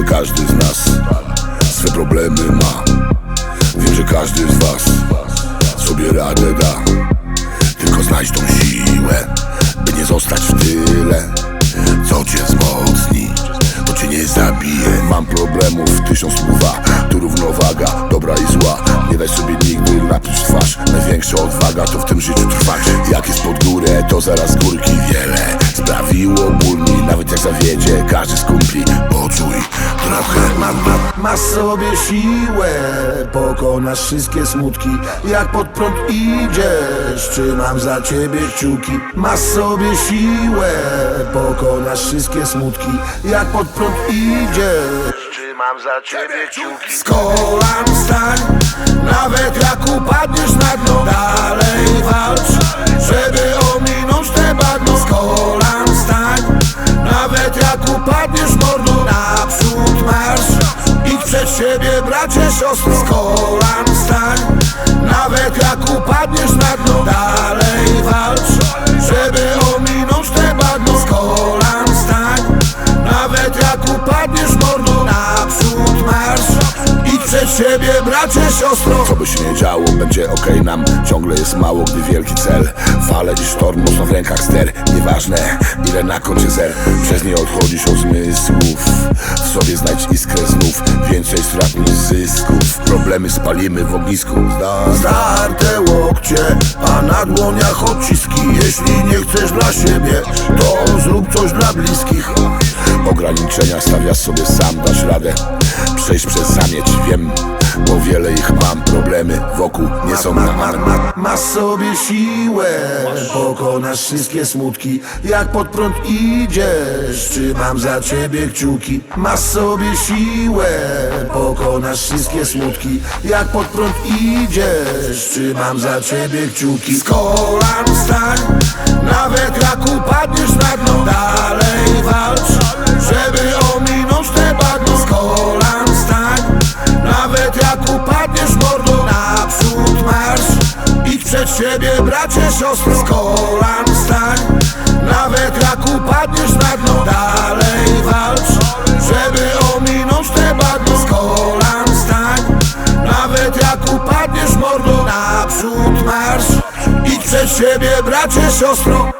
Że każdy z nas swe problemy ma. Wiem, że każdy z was sobie radę da. Tylko znajdź tą siłę, by nie zostać w tyle Co cię wzmocni, to cię nie zabije. Mam problemów tysiąc dwa, tu równowaga, dobra i zła. Nie daj sobie nigdy napić twarz Największa odwaga to w tym życiu trwać. Jak jest pod górę, to zaraz górki wiele. Sprawiło ból mi, nawet jak zawiedzie Każdy z masz sobie siłę, pokonasz wszystkie smutki. Jak pod prąd idziesz, trzymam za ciebie kciuki. Masz sobie siłę, pokonasz wszystkie smutki. Jak pod prąd idziesz, trzymam za ciebie kciuki. Z kolan wstań, nawet jak upadniesz na dno. Dalej walcz, żeby ominąć te bagno. Z kolan wstań, nawet jak upadniesz mordą siebie bracie, siostro. Z kolan wstań, nawet jak upadniesz na dno Dalej walcz, żeby ominąć te bagno. Z kolan wstań, nawet jak upadniesz mordą Naprzód marsz, idź przed siebie bracie, siostro by się nie działo, będzie okej nam. Ciągle jest mało, gdy wielki cel. Fale i sztorm, mocno w rękach ster. Nieważne, ile na koncie zer. Przez nie odchodzisz od zmysłów. W sobie znajdź iskrę znów. Więcej strat niż zysków. Problemy spalimy w ognisku. Zda- Zdarte łokcie, a na dłoniach odciski. Jeśli nie chcesz dla siebie, to zrób coś dla bliskich. Ograniczenia stawiasz sobie sam, dasz radę. Przejść przez zamieć, wiem Bo wiele ich mam, problemy wokół nie są na marne. Ma, Masz sobie siłę, pokonasz wszystkie smutki. Jak pod prąd idziesz, trzymam za ciebie kciuki. Masz sobie siłę, pokonasz wszystkie smutki. Jak pod prąd idziesz, trzymam za ciebie kciuki. Z kolan wstań, nawet jak upadniesz na dno Dalej walcz, siebie bracie, siostro Z kolan wstań, nawet jak upadniesz na dno Dalej walcz, żeby ominąć te bagno Z kolan wstań, nawet jak upadniesz mordą Naprzód marsz, idź przed siebie bracie, siostro